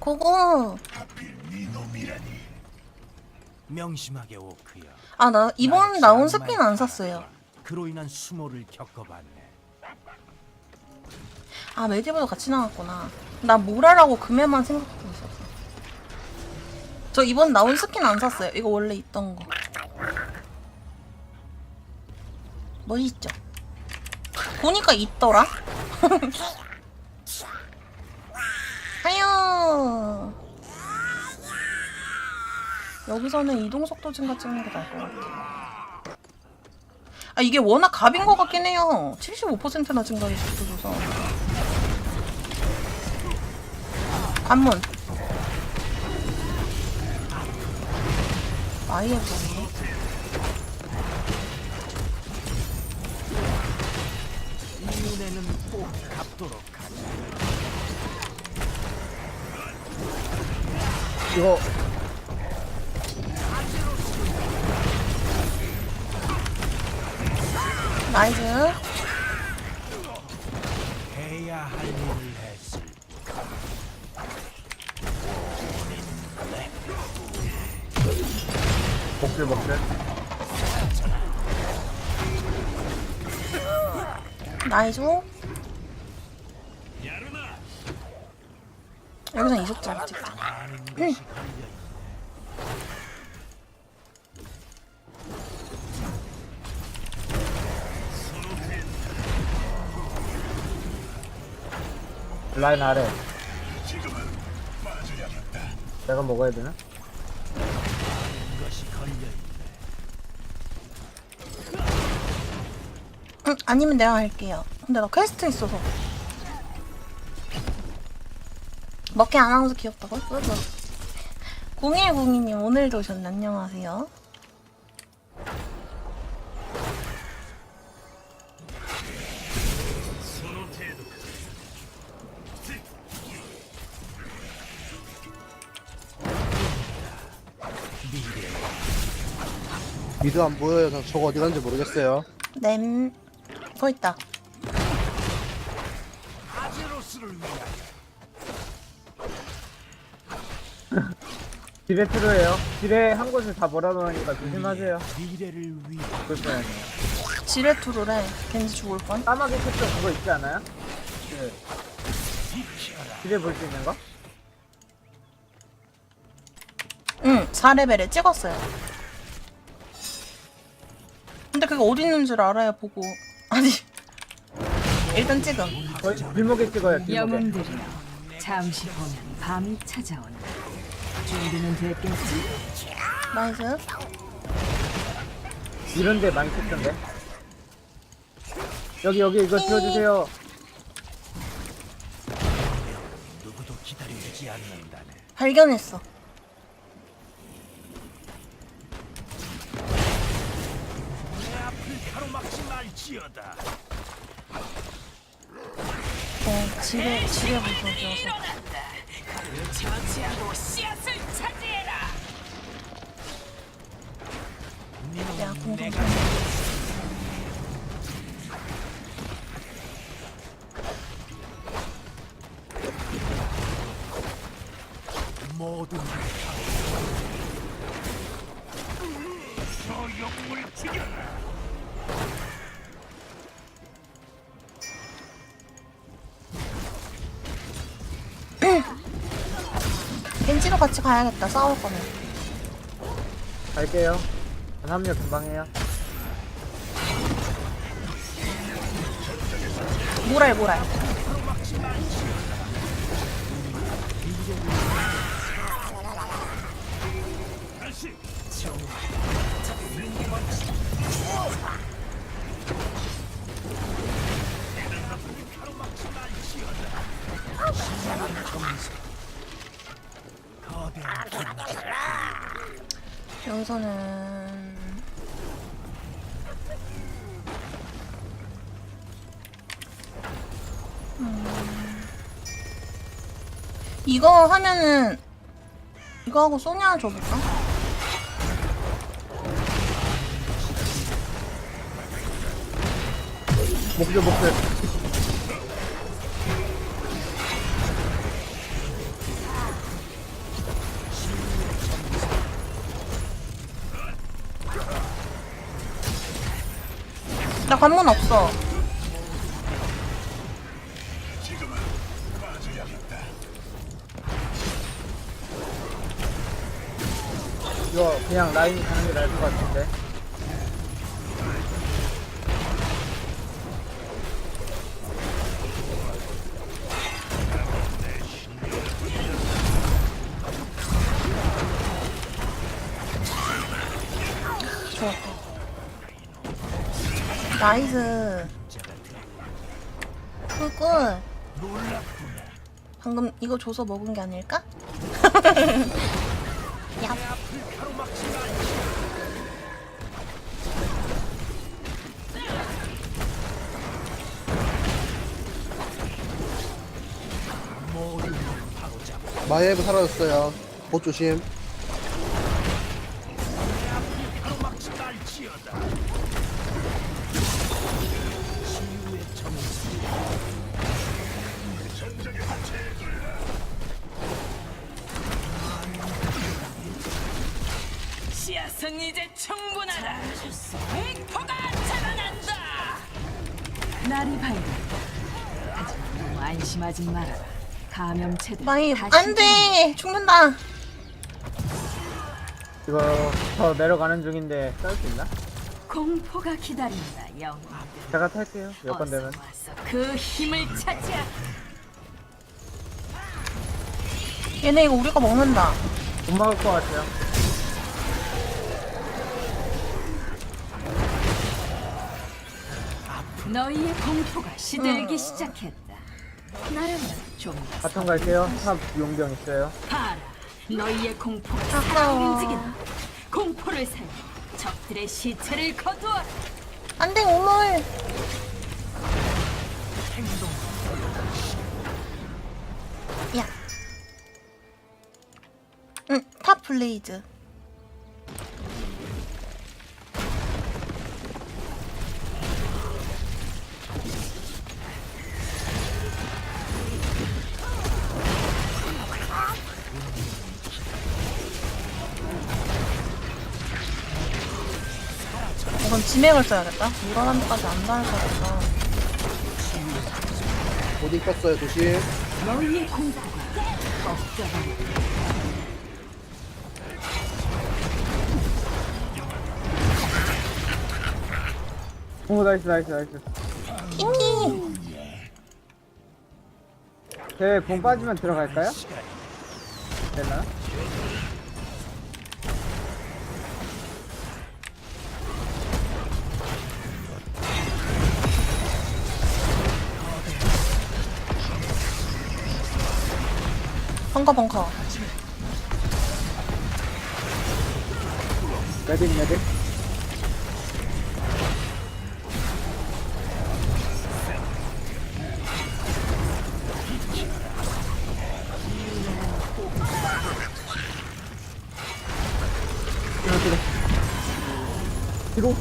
그거 명심하게 오크야. 아 나 이번 나의 나온 스킨 안. 샀어요. 그로 인한 수모를 겪어봤네. 아 메디브도 같이 나왔구나. 나 모라라고 금액만 생각하고 있었어. 저 이번 나온 스킨 안 샀어요. 이거 원래 있던 거. 멋있죠? 보니까 있더라. 하요. 여기서는 이동 속도 증가 찍는 게 나을 것 같아. 아 이게 워낙 갑인 것 같긴 해요. 75%나 증가해 속도 줘서. 관문. 아예 보네. 이 은혜는 꼭 갚도록 이거 나이스. 해야 할 일을 했을 복질 복질 나이스. 여기서 이속잘 찍자. 걸려있네. 라인 아래 내가 먹어야 되나? 응, 아니면 내가 할게요. 근데 나 퀘스트 있어서. 먹게 안 하면서 귀엽다고? 맞아. 0102님 오늘도 오셨네. 안녕하세요. 미드 안 보여요. 저 저거 어디 갔는지 모르겠어요. 냄. 보있다. 지뢰 필요해요 지뢰 한 곳에 다 몰아놓으니까 조심하세요 미래를 위해 그렇어요 지레투로래. 겐지 죽을 뻔. 까마귀 캡처 그거 있지 않아요? 그 지뢰 볼 수 있는 거? 응, 4레벨에 찍었어요. 근데 그게 어디 있는 줄 알아야 보고. 아니. 일단 찍음. 거의 길목에 찍어요 길목에 영웅들이여 잠시 보면 밤이 찾아온다 준비는 됐겠지? 나이스. 이런데 많이 찍던데 여기 여기 이거 지워주세요 누구도 기다려주지 않는다네. 발견했어. 내 앞을 가로막지 말지어다. 어, 지뢰, 지뢰 부서져서. 처치하고 씨앗 모든 저 영웅을 죽여라. 벤치로 같이 가야겠다. 싸울 거면. 갈게요 전 합류 금방 해요 모랄, 모랄. 여기서는. 이거 하면은 이거 하고 소냐 줘볼까? 목표 목표 나 관문 없어. 그냥 라인이 가는 게 나을 것 같은데. 나이스. 꿀꿀. 방금 이거 줘서 먹은 게 아닐까? 마이애브 사라졌어요. 보 조심. 이제 충분하다. 빅포가 자라난다. 날이 밝았다. 하지만 너무 안심하지 말아라. 감염체들 마이 다시 안돼 죽는다. 이거 더 내려가는 중인데 쌀수 있나? 공포가 기다린다. 영웅. 제가 탈게요. 몇번 어서 되면. 와서 그 힘을 찾아. 얘네 이거 우리가 먹는다. 못 막을 것 같아요. 너희의 공포가 시들기 시작했다. 바텀 갈게요. 탑 용병 있어요. 봐라. 너희의 공포가 아까워. 살아 움직인다. 공포를 살려 적들의 시체를 거두어라. 안돼 오물. 야. 응, 탑 블레이즈. 이건 지맥을 써야겠다. 물어난 데까지 안 닿아서겠다. 어디 껐어요 조심. 너희의 공포가 걱정한다. 오 나이스 나이스 나이스. 제공 빠지면 들어갈까요? 됐나? 벙커 벙커. 메딕. 뒤로 뒤로.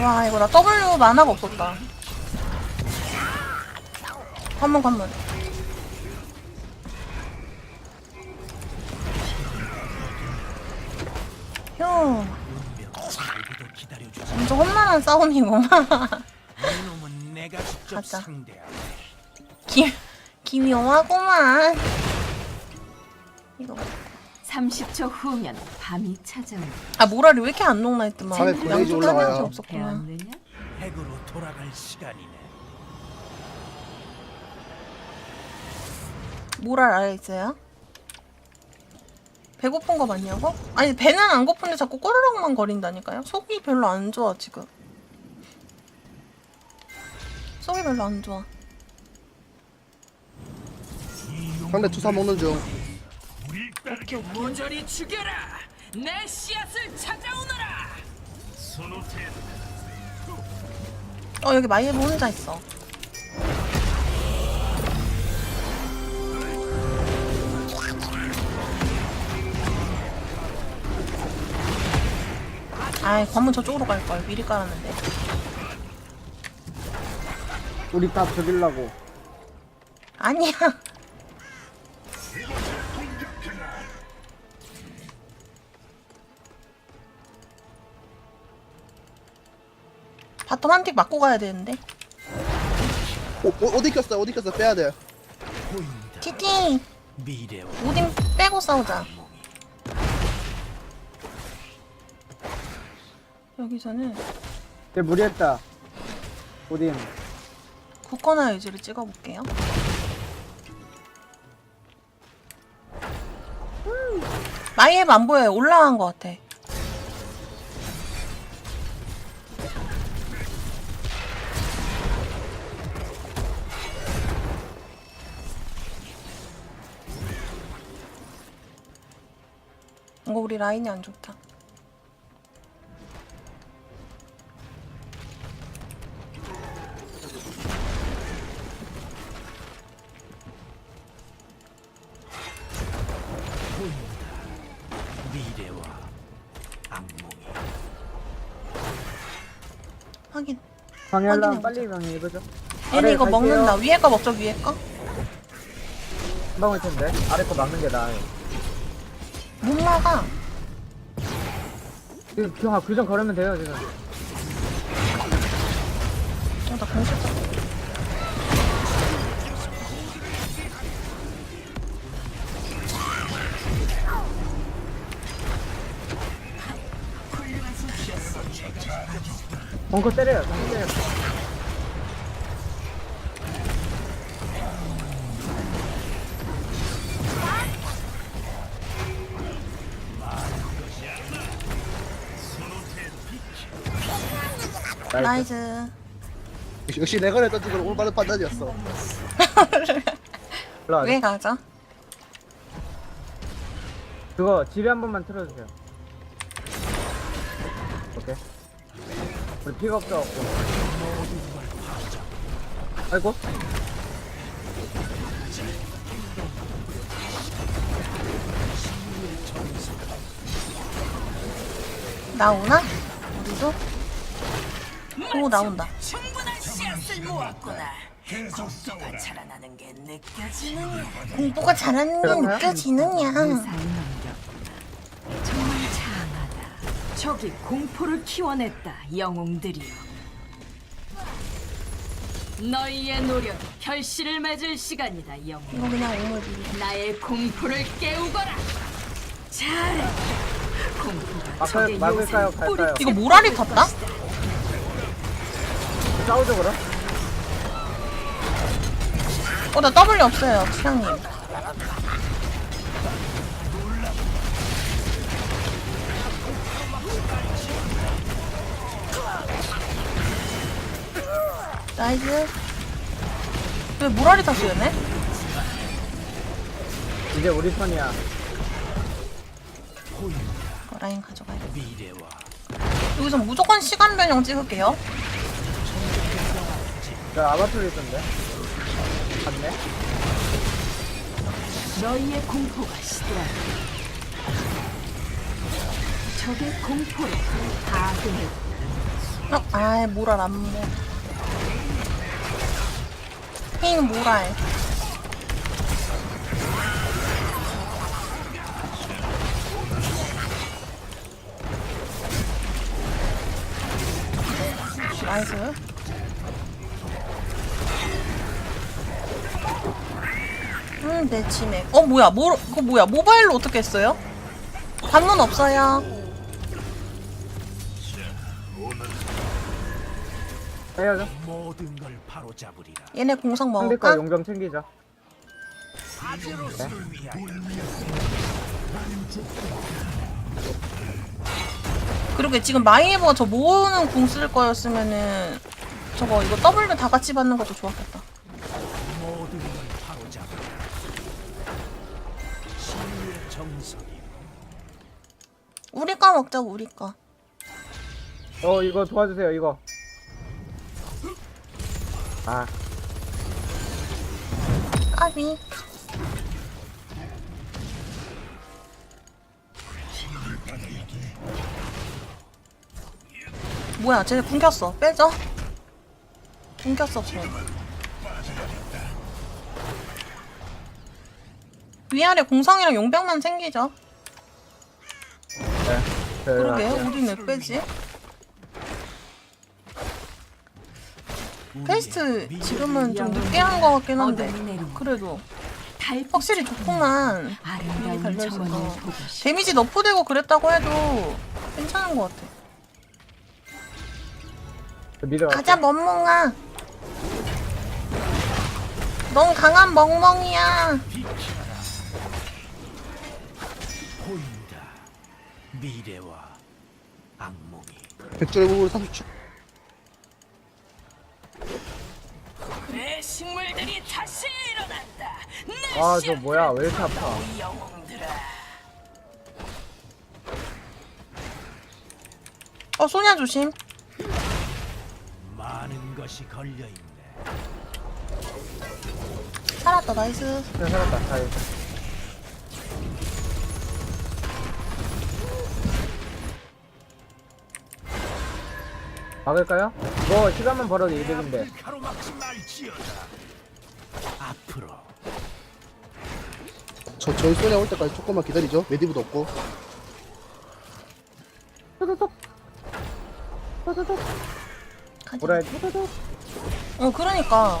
와 이거 나 W 만화가 없었다. 관문 관문. 휴. 완전 험난한 싸움이구만. 이놈은 내가 직접 가자. 상대하네. 기, 기묘하구만. 이거. 30초 후면 밤이 찾아온다. 아 모랄이 왜 이렇게 안 녹나 했더만. 밤에 올라가요. 딸려서 없었구나. 배웠느냐? 핵으로 돌아갈 시간이네. 모랄 알아 있어요? 배고픈 거 맞냐고? 아니 배는 안 고픈데 자꾸 꼬르륵만 거린다니까요. 속이 별로 안 좋아 지금. 속이 별로 안 좋아. 상대 투사 먹는 중. 모조리 죽여라. 내 씨앗을 찾아오너라. 어 여기 마이에브 혼자 있어. 아이 관문 저쪽으로 갈걸 미리 깔았는데. 우리 탑 죽이려고. 아니야. 바텀 한 틱 맞고 가야 되는데. 어, 어, 어디 꼈어요? 어디 꼈어요? 빼야 돼. 티티 미래와 오딘 빼고 싸우자. 여기서는 걔 무리했다. 오딘. 굳건한 의지를 찍어볼게요. 마이앱 안 보여요. 올라간 것 같아. 이거 우리 라인이 안 좋다. 미래와 악몽이 확인. 방해하려면. 빨리 방해해보죠. 얘네 아래 이거 갈게요. 먹는다. 위에 거 먹죠, 위에 거? 금방 올 텐데. 아래 거 막는 게 나아요. 못 막아. 지금 경아 규정 걸으면 돼요, 지금. 어, 나 공식 벙커 때려요, 벙커 때려요. 라이즈. 역시 내가 냈던 지금 올바른 판단이었어. 왜 가죠? 그거 집에 한 번만 틀어주세요. 오케이. 우리 피가 없어갖고. 아이고. 나 오나? 우리도? 오, 나온다. 충분한 씨앗을 모았구나. 공포가 자라나는 게 느껴지느냐? 공부가 잘하는 게? 느껴지느냐. 정말 장하다. 저기 공포를 키워냈다, 영웅들이여. 너희의 노력, 결실을 맺을 시간이다, 영웅. 이거 그냥 오물 비비. 나의 공포를 깨우거라. 잘해. 공포가 막을- 적의 막을까요? 요새를 갈까요? 뿌리째 이거 모라리 탔다? 싸우죠, 그럼? 어, 나 W 없어요, 취향님. 나이스. 왜 모라리 탔어, 얘네? 이제 우리 턴이야. 어, 라인 가져가야 돼. 여기서 무조건 시간 변형 찍을게요. 저 아바툴 있던데. 갔네? 너희의 공포가 시들하다. 적의 공포를 파괴해 어, 아이, 모랄 안 먹어. 핑 모랄. 나이스. 음, 내 치맥. 어, 뭐야, 뭐, 그거 뭐야, 모바일로 어떻게 했어요? 반문 없어요. 해야죠. 모든 걸 바로잡으리라. 얘네 공성 상대 거 먹을까? 용병 챙기죠. 그러게 지금 마이에버가 저 모으는 궁 쓸 거였으면은 저거 이거 W 다 같이 받는 것도 좋았겠다. 우리 거 먹자고 우리 거. 어, 이거 도와주세요, 이거. 아, 까비. 뭐야 쟤네 궁켰어 빼죠 궁켰어 지금 위아래 공성이랑 용병만 생기죠. 네. 그러게. 우린 왜 빼지? 페이스트 지금은 좀 늦게 한 것 같긴 한데 그래도 확실히 좋구만. 미리 달려있어서. 싶어. 데미지 너프되고 그랬다고 해도 괜찮은 것 같아. 가자 멍멍아. 넌 강한 멍멍이야 보인다. 미래와 악몽이. 백절부로 30초 내 식물들이 다시 일어난다. 아저 뭐야 왜 이렇게 아파 영웅들아. 어 소냐 조심 많은 것이 걸려 있네. 살았다 나이스 그냥 살았다 잘 막을까요? 이거 시간만 벌어도 이득인데. 가로막지 말지어다. 앞으로. 저 저희 소냐 올 때까지 조금만 기다리죠. 메디브도 없고. 가자. 뭐라 해야 어 그러니까.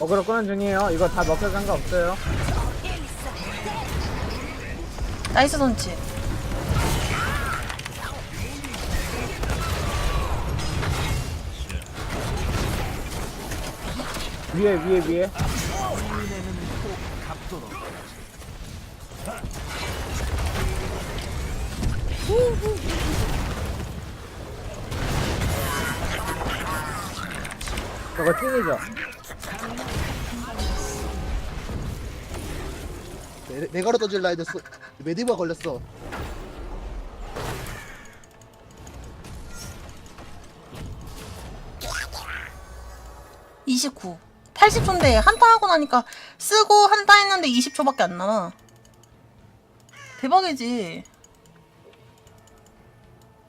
어그로 끄는 중이에요. 이거 다 먹힐 생각 없어요. 나이스 선치 위에 위에 위에. 저거 찐이죠? 내, 내가로 떠질라 했는데 소- 메디브가 걸렸어. 29 80초인데 한타 하고 나니까 쓰고 한타 했는데 20초밖에 안 남아. 대박이지.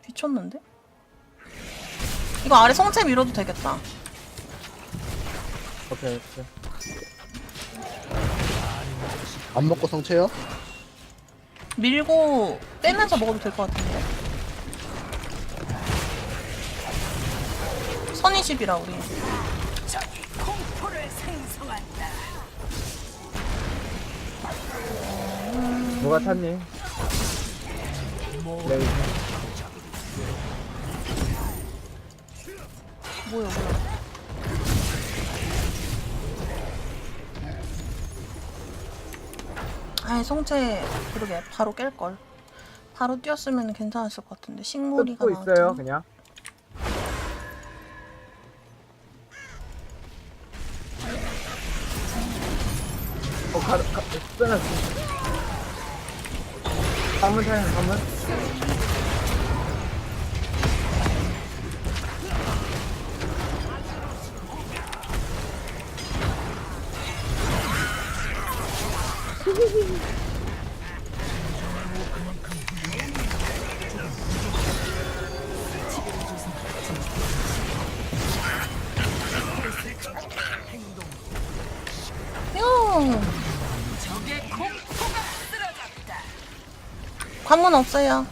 미쳤는데? 이거 아래 성체 밀어도 되겠다. 오케이 오케이. 안 먹고 성체요? 밀고 빼면서 먹어도 될 것 같은데? 선이십이라 우리 누가 탔니? 레이 뭐야 뭐야. 아이 성체 그러게 바로 깰걸. 바로 뛰었으면 괜찮았을 것 같은데. 식물이가 뜯고 있어요 나왔더니. 그냥 뿅. 관문 없어요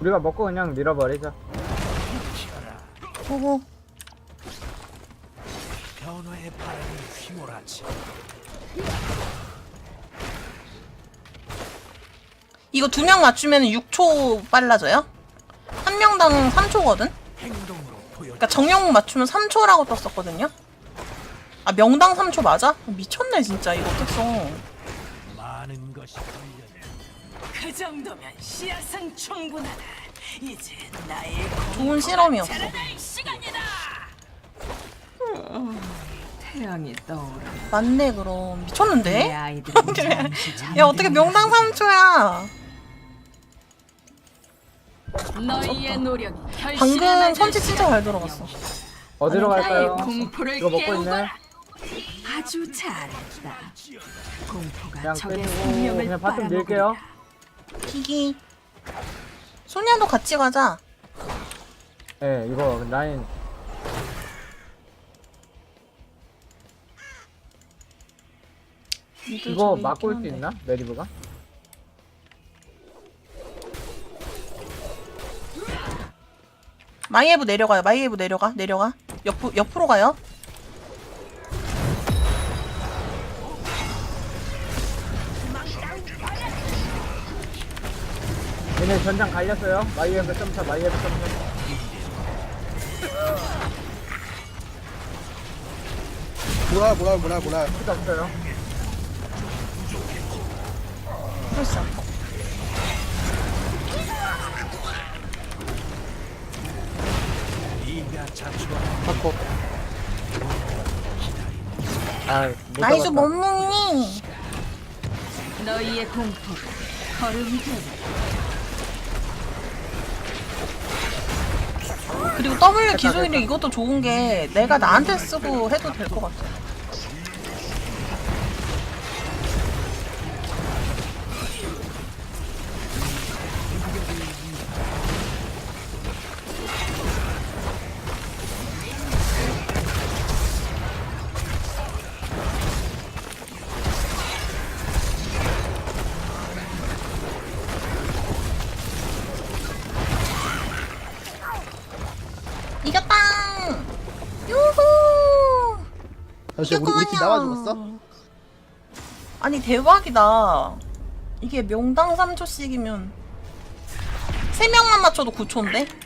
우리가 먹고 그냥 밀어버리자 보고 이거 두 명 맞추면 6초 빨라져요? 한 명당 3초거든? 행동으로 보여. 그러니까 정령 맞추면 3초라고 떴었거든요? 아 명당 3초 맞아? 미쳤네 진짜 이거 특성 많은 것이 걸려 있네. 그 정도면 씨앗은 충분하다. 이제 나의 좋은 실험이었어 자라날 시간이다. 태양이 떠오르. 맞네 그럼 미쳤는데? 아이들은 잠시 야 어떻게 명당 3초야 너희의 노력이 결실을 방금 선치 진짜 잘 들어갔어 어디로 갈까요? 공포를 이거 먹고 있네 깨우거라. 아주 잘했다. 공포가 그냥 적의 빼주고 생명을 그냥 바텀 밀게요. 기기 소냐도 같이 가자 예 이거 라인 이거 막고 올 수. 있나? 메리브가? 마이에브 내려가요. 마이에브 내려가. 내려가. 옆 옆으로 가요. 얘네 전장 갈렸어요. 마이에브 점차, 마이에브 점차. 뭐라 뭐라 뭐라 뭐라 필요 없어요. 펄스. 바꿔 아, 못 나이스 잡았다. 멈뭉이. 너희의 공포 걸음이 되리. 그리고 W 기술이 이것도 좋은 게 내가 나한테 쓰고 해도 될 것 같아. 잠시 우리 우리 팀 나와 죽었어? 아니 대박이다. 이게 명당 3초씩이면 3명만 맞춰도 9초인데? VP